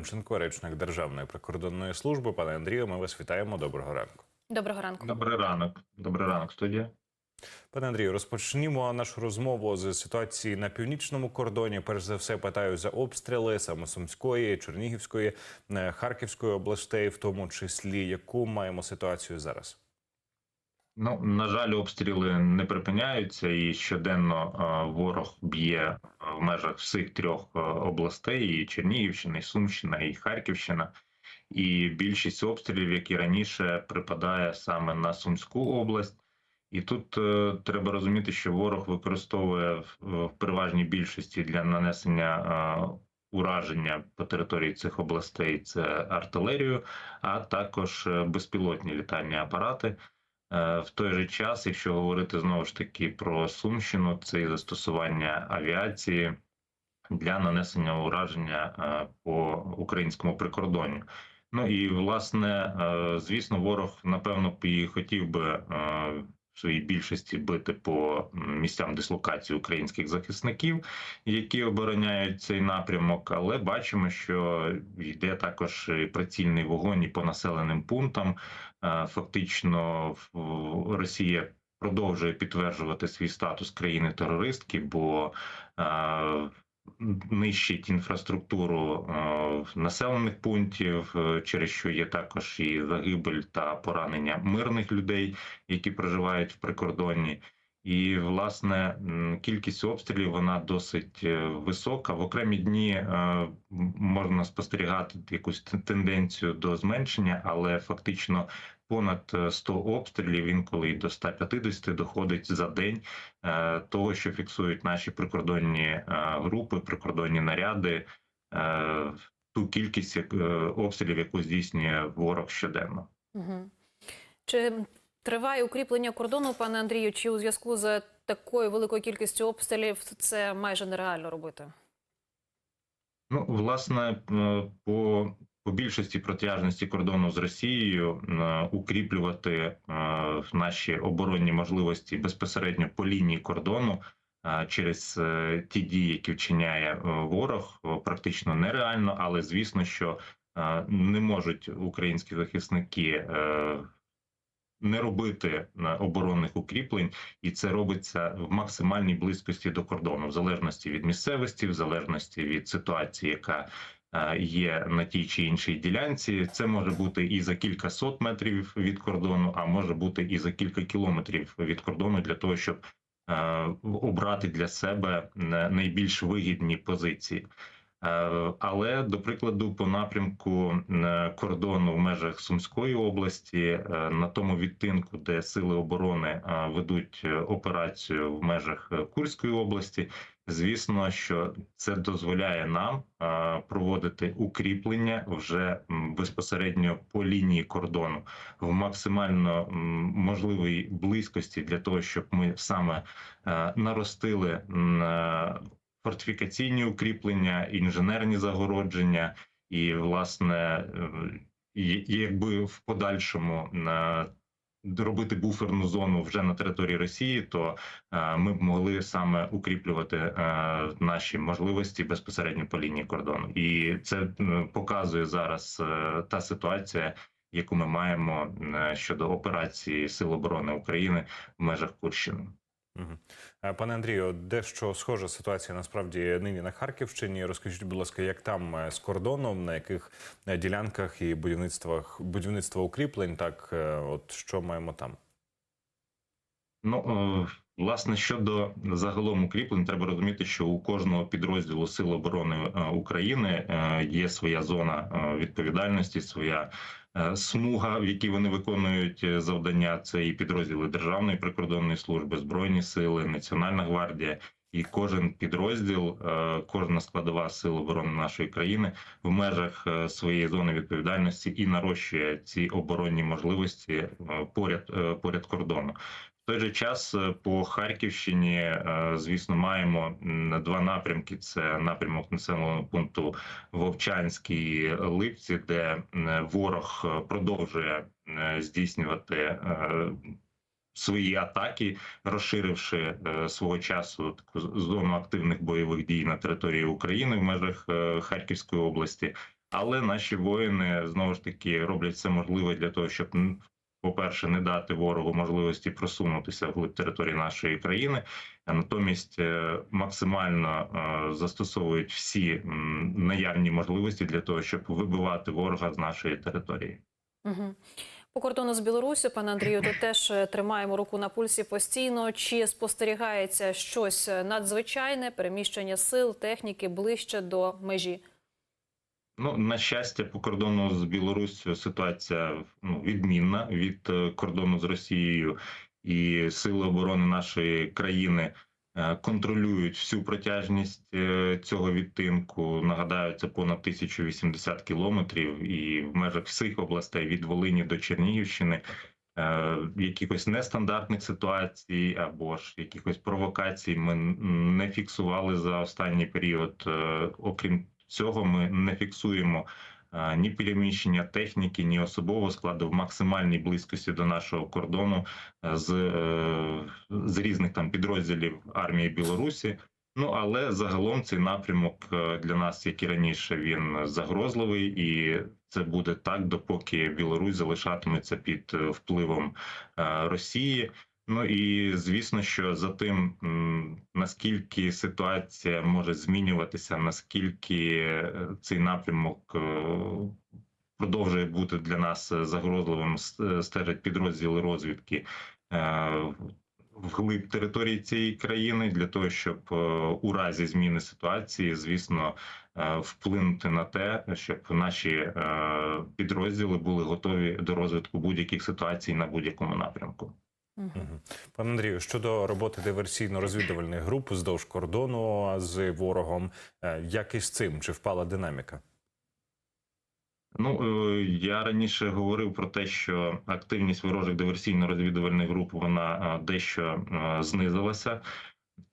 Демченко, речник Державної прикордонної служби. Пане Андрію, ми вас вітаємо. Доброго ранку. Доброго ранку. Добрий ранок. Добрий ранок, студія. Пане Андрію, розпочнімо нашу розмову з ситуації на північному кордоні. Перш за все, питаю за обстріли саме Сумської, Чернігівської, е, Харківської областей, в тому числі яку маємо ситуацію зараз. Ну на жаль, обстріли не припиняються, і щоденно ворог б'є в межах всіх трьох областей: і Чернігівщина, і Сумщина, і Харківщина. І більшість обстрілів, як і раніше, припадає саме на Сумську область. І тут е, треба розуміти, що ворог використовує в, в переважній більшості для нанесення е, ураження по території цих областей це артилерію, а також е, безпілотні літальні апарати. Е, В той же час, якщо говорити знову ж таки про Сумщину, це і застосування авіації для нанесення ураження е, по українському прикордонню. Ну і власне, е, звісно, ворог напевно і хотів би в своїй більшості бити по місцям дислокації українських захисників, які обороняють цей напрямок. Але бачимо, що йде також прицільний вогонь і по населеним пунктам. Е, Фактично, Росія продовжує підтверджувати свій статус країни-терористки, бо е, нищить інфраструктуру е, населених пунктів, через що є також і загибель та поранення мирних людей, які проживають в прикордонні. І власне кількість обстрілів вона досить е, висока. В окремі дні е, можна спостерігати якусь тенденцію до зменшення, але фактично понад е, 100 обстрілів, інколи й до 150 доходить за день е, того, що фіксують наші прикордонні е, групи, прикордонні наряди, е, ту кількість е, обстрілів, яку здійснює ворог щоденно. Угу. Чи триває укріплення кордону, пане Андрію? Чи у зв'язку з такою великою кількістю обстрілів це майже нереально робити? Ну, власне, е, по, по більшості протяжності кордону з Росією е, укріплювати е, наші оборонні можливості безпосередньо по лінії кордону через ті дії, які вчиняє ворог, практично нереально, але звісно, що не можуть українські захисники. Не робити е, оборонних укріплень, і це робиться в максимальній близькості до кордону, в залежності від місцевості, в залежності від ситуації, яка е, є на тій чи іншій ділянці. Це може бути і за кілька сот метрів від кордону, а може бути і за кілька кілометрів від кордону для того, щоб е, обрати для себе найбільш вигідні позиції. Е, Але до прикладу, по напрямку е, кордону в межах Сумської області, е, на тому відтинку, де сили оборони ведуть операцію в межах Курської області, звісно, що це дозволяє нам проводити укріплення вже безпосередньо по лінії кордону в максимально можливій близькості для того, щоб ми саме наростили фортифікаційні укріплення, інженерні загородження, і власне, е, якби в подальшому робити буферну зону вже на території Росії, то е, ми б могли саме укріплювати е, наші можливості безпосередньо по лінії кордону, і це показує зараз та ситуація. Яку ми маємо щодо операції Сил оборони України в межах Курщини. Е, Пане Андрію, дещо схожа ситуація насправді нині на Харківщині. Розкажіть, будь ласка, як там е, з кордоном, на яких е, ділянках і будівництвах будівництва укріплень, так от що маємо там? Ну, власне, щодо загалом укріплень, треба розуміти, що у кожного підрозділу Сил оборони е, України е, є своя зона е, відповідальності, своя смуга, в якій вони виконують завдання. Це і підрозділи Державної прикордонної служби, Збройні сили, Національна гвардія. І кожен підрозділ, кожна складова сил оборони нашої країни в межах своєї зони відповідальності і нарощує ці оборонні можливості поряд поряд кордону. В той же час е, по Харківщині, е, звісно, маємо два напрямки: це напрямок населеного пункту Вовчанській Липці, де ворог е, продовжує здійснювати свої атаки, розширивши е, свого часу таку зону активних бойових дій на території України в межах е, Харківської області. Але наші воїни знову ж таки роблять все можливе для того, щоб по-перше, не дати ворогу можливості просунутися вглиб території нашої країни, а натомість е, максимально е, застосовують всі наявні можливості для того, щоб вибивати ворога з нашої території. Угу. По кордону з Білорусі, пане Андрію, то теж е, тримаємо руку на пульсі постійно. Чи спостерігається щось надзвичайне, переміщення сил, техніки ближче до межі? Ну, на щастя, по кордону з Білоруссю ситуація ну, відмінна від е, кордону з Росією, і сили оборони нашої країни е, контролюють всю протяжність е, цього відтинку. Нагадаю, це понад 1080 кілометрів, і в межах всіх областей від Волині до Чернігівщини. Якихось нестандартних ситуацій або ж якихось провокацій ми не фіксували за останній період. Окрім цього, ми не фіксуємо е, ні переміщення техніки, ні особового складу в максимальній близькості до нашого кордону е, з, е, з різних там підрозділів армії Білорусі. Ну але загалом цей напрямок для нас, як і раніше, він загрозливий, і це буде так, допоки Білорусь залишатиметься під впливом Росії. Ну і звісно, що за тим, наскільки ситуація може змінюватися, наскільки е, цей напрямок е, продовжує бути для нас е, загрозливим, стежать підрозділи розвідки вглиб території цієї країни для того, щоб у разі зміни ситуації, звісно, вплинути на те, щоб наші підрозділи були готові до розвитку будь-яких ситуацій на будь-якому напрямку. Мгм. Пане Андрію, щодо роботи диверсійно-розвідувальних груп вздовж кордону з ворогом, е, як із цим? Чи впала динаміка? Ну е, я раніше говорив про те, що активність ворожих диверсійно-розвідувальних груп вона е, дещо знизилася,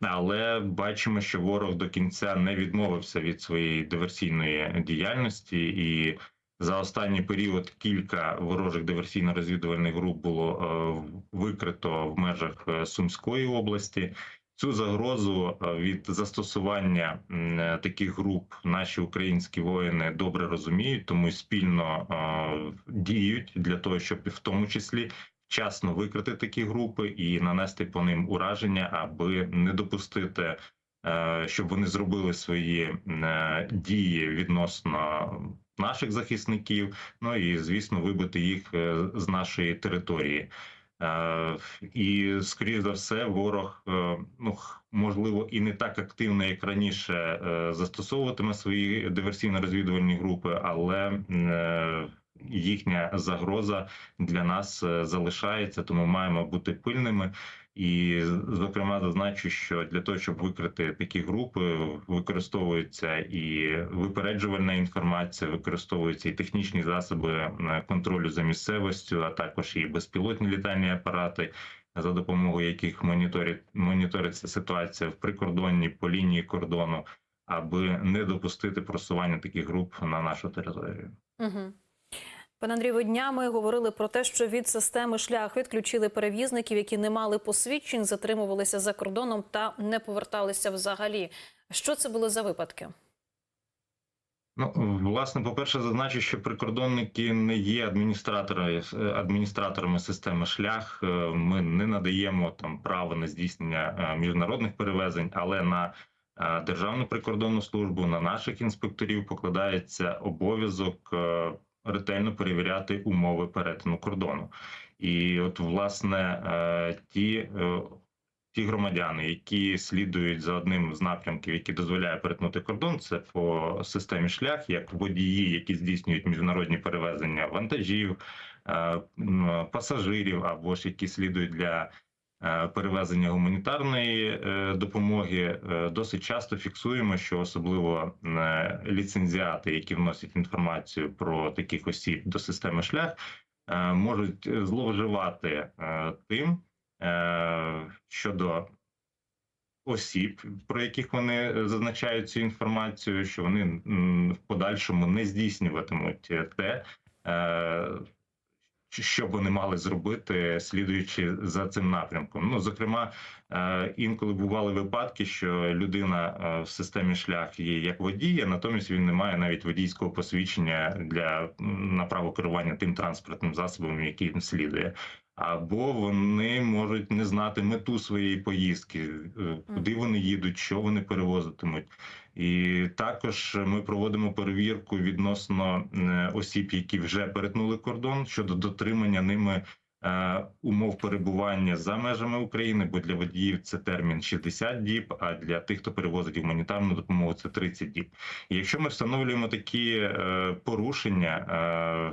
але бачимо, що ворог до кінця не відмовився від своєї диверсійної діяльності, і за останній період кілька ворожих диверсійно-розвідувальних груп було е, викрито в межах е, Сумської області. Цю загрозу е, від застосування таких груп наші українські воїни добре розуміють, тому спільно діють для того, щоб в тому числі вчасно викрити такі групи і нанести по ним ураження, аби не допустити, щоб вони зробили свої е, дії відносно наших захисників. Ну і звісно, вибити їх е, з нашої території. Е, І скоріш за все, ворог е, ну можливо і не так активно, як раніше, е, застосовуватиме свої диверсійно-розвідувальні групи, але е, їхня загроза для нас е, залишається, тому маємо бути пильними. І зокрема зазначу, що для того, щоб викрити такі групи, використовується і випереджувальна інформація, використовуються і технічні засоби е, контролю за місцевістю, а також і безпілотні літальні апарати, за допомогою яких моніторить моніториться ситуація в прикордонні по лінії кордону, аби не допустити просування таких груп на нашу територію. Угу. Пане Андрію, ви днями говорили про те, що від системи шлях відключили перевізників, які не мали посвідчень, затримувалися за кордоном та не поверталися взагалі. Що це були за випадки? Ну, власне, по-перше, зазначу, що прикордонники не є адміністратори, адміністраторами системи шлях. Е, Ми не надаємо там право на здійснення е, міжнародних перевезень, але на е, Державну прикордонну службу, на наших інспекторів покладається обов'язок е, ретельно перевіряти умови перетину кордону. І от, власне, е, ті е, ті громадяни, які слідують за одним з напрямків, який дозволяє перетнути кордон, це по системі шлях, як водії, які здійснюють міжнародні перевезення вантажів, е, пасажирів або ж які слідують для перевезення гуманітарної е, допомоги. Е, Досить часто фіксуємо, що особливо е, ліцензіати, які вносять інформацію про таких осіб до системи шлях, е, можуть зловживати е, тим е, щодо осіб, про яких вони зазначають цю інформацію, що вони в подальшому не здійснюватимуть те, е, що вони мали зробити, слідуючи за цим напрямком. Ну, зокрема, е, інколи бували випадки, що людина е, в системі шлях є як водій, а натомість він не має навіть водійського посвідчення для направо на право керування тим транспортним засобом, який він слідує. Або вони можуть не знати мету своєї поїздки, е, куди вони їдуть, що вони перевозитимуть. І також ми проводимо перевірку відносно е, осіб, які вже перетнули кордон щодо дотримання ними умов перебування за межами України, бо для водіїв це термін 60 діб, а для тих, хто перевозить гуманітарну допомогу, це 30 діб. І якщо ми встановлюємо такі е, порушення,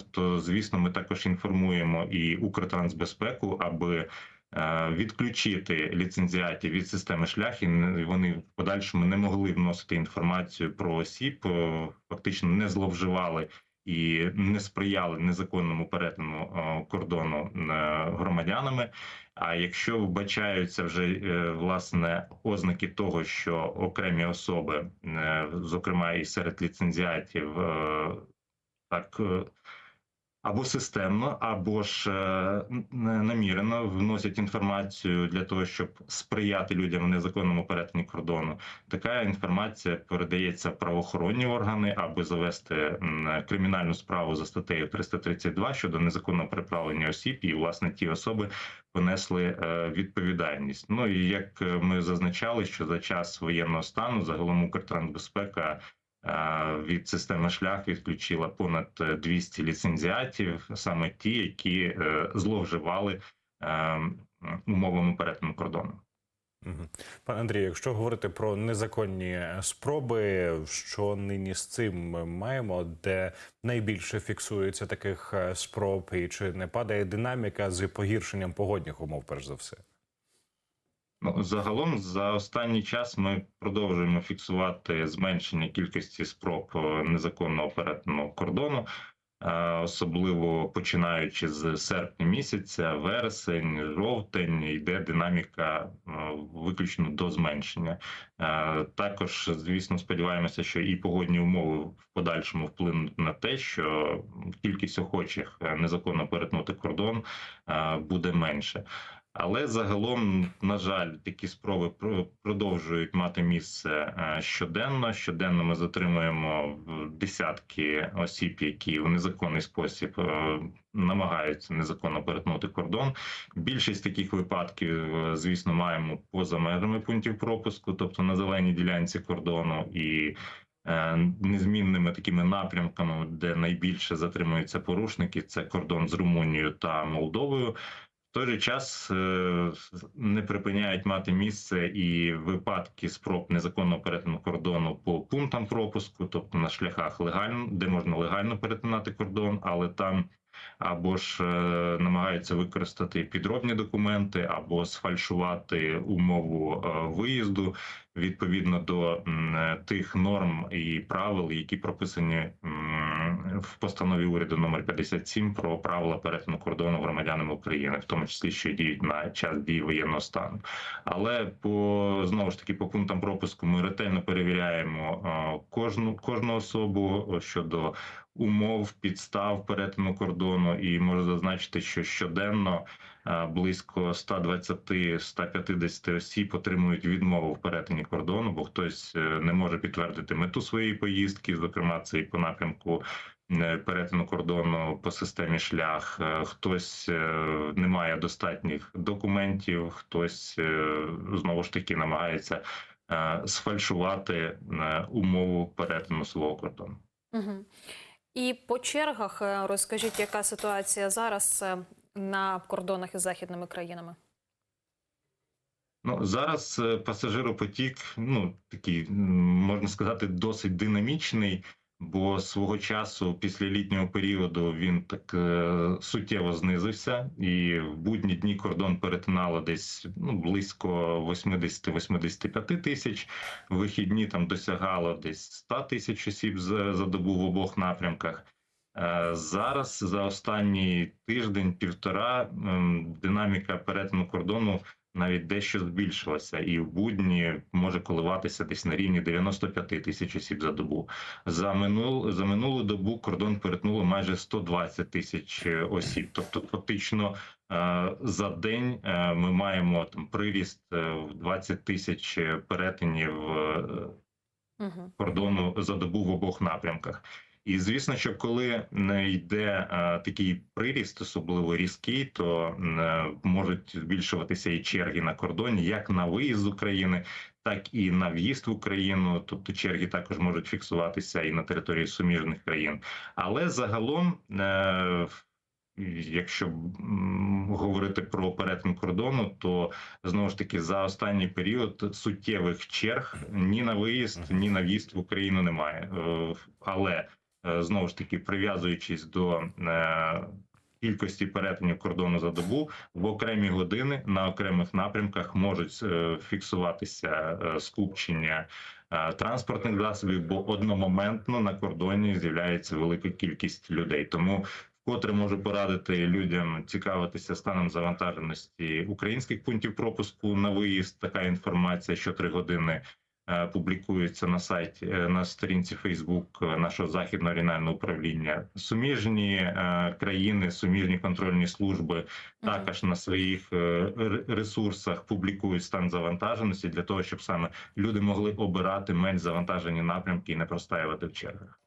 е, то звісно ми також інформуємо і Укртрансбезпеку, аби е, відключити ліцензіатів від системи шлях, і вони в подальшому не могли вносити інформацію про осіб, е, фактично не зловживали і не сприяли незаконному перетину е, кордону е, громадянами. А якщо вбачаються вже е, власне ознаки того, що окремі особи, зокрема і серед ліцензіатів, так або системно, або ж е, намірено вносять інформацію для того, щоб сприяти людям в незаконному перетині кордону. Така інформація передається в правоохоронні органи, аби завести кримінальну справу за статтею 332 щодо незаконного переправлення осіб, і власне ті особи понесли е, відповідальність. Ну і як е, ми зазначали, що за час воєнного стану загалом Укртрансбезпека від системи шлях відключила понад е, 200 ліцензіатів, саме ті, які е, зловживали е, умовами перетину кордону. Пане Андрію, якщо говорити про незаконні спроби, що нині з цим ми маємо, де найбільше фіксується таких е, спроб, і чи не падає динаміка з погіршенням погодних умов, перш за все? Ну, загалом за останній час ми продовжуємо фіксувати зменшення кількості спроб е, незаконного перетину кордону, е, особливо починаючи з серпня місяця, вересень, жовтень, йде динаміка е, виключно до зменшення. Також, звісно, сподіваємося, що і погодні умови в подальшому вплинуть на те, що кількість охочих незаконно перетнути кордон буде менше. Але загалом, на жаль, такі спроби про- продовжують мати місце е, щоденно. Щоденно ми затримуємо десятки осіб, які в незаконний спосіб е, намагаються незаконно перетнути кордон. Більшість таких випадків, е, звісно, маємо поза межами пунктів пропуску, тобто на зеленій ділянці кордону і. Незмінними такими напрямками, де найбільше затримуються порушники, це кордон з Румунією та Молдовою. Той же час е, не припиняють мати місце і випадки спроб незаконного перетину кордону по пунктам пропуску, тобто на шляхах легально, де можна легально перетинати кордон, але там або ж е, намагаються використати підробні документи, або сфальшувати умову е, виїзду відповідно до тих норм і правил, які прописані в постанові уряду номер 57 про правила перетину кордону громадянами України, в тому числі що діють на час дії воєнного стану. Але по знову ж таки по пунктам пропуску ми ретельно перевіряємо кожну кожну особу щодо умов підстав перетину кордону, і можу зазначити, що щоденно близько 120-150 осіб отримують відмову в перетині кордону, бо хтось е, не може підтвердити мету своєї поїздки, зокрема це і по напрямку. Е, Перетину кордону по системі шлях Е, хтось е, не має достатніх документів, хтось знову ж таки намагається сфальшувати умову перетину свого кордону. Угу. І по чергах розкажіть, яка ситуація зараз на кордонах із західними країнами? Ну зараз пасажиропотік, ну такий можна сказати, досить динамічний, бо свого часу, після літнього періоду, він так е, суттєво знизився, і в будні дні кордон перетинало десь ну близько 80-85 тисяч. В Вихідні там досягало десь 100 тисяч осіб за, за добу в обох напрямках. Е, Зараз за останній тиждень-півтора ем, динаміка перетину кордону навіть дещо збільшилася, і в будні може коливатися десь на рівні 95 тисяч осіб за добу. За минул за минулу добу кордон перетнуло майже 120 тисяч е, осіб. Тобто, фактично е, за день е, ми маємо там приріст в 20 тисяч перетинів кордону за добу в обох напрямках. І звісно, що коли не йде е, такий приріст, особливо різкий, то е, можуть збільшуватися і черги на кордоні, як на виїзд з України, так і на в'їзд в Україну. Тобто черги також можуть фіксуватися і на території суміжних країн. Але загалом, е, якщо говорити про перетин кордону, то знову ж таки за останній період суттєвих черг ні на виїзд, ні на в'їзд в Україну немає. Але знову ж таки прив'язуючись до е, кількості перетинів кордону за добу, в окремі години на окремих напрямках можуть е, фіксуватися е, скупчення. е, Транспортних засобів, бо одномоментно на кордоні з'являється велика кількість людей. Тому вкотре можу порадити людям цікавитися станом завантаженості українських пунктів пропуску на виїзд. Така інформація що три години е, публікується на сайті е, на сторінці Фейсбук нашого західного регіонального управління. Суміжні е, країни, суміжні контрольні служби також на своїх ресурсах публікують стан завантаженості для того, щоб саме люди могли обирати менш завантажені напрямки і не простаювати в чергах.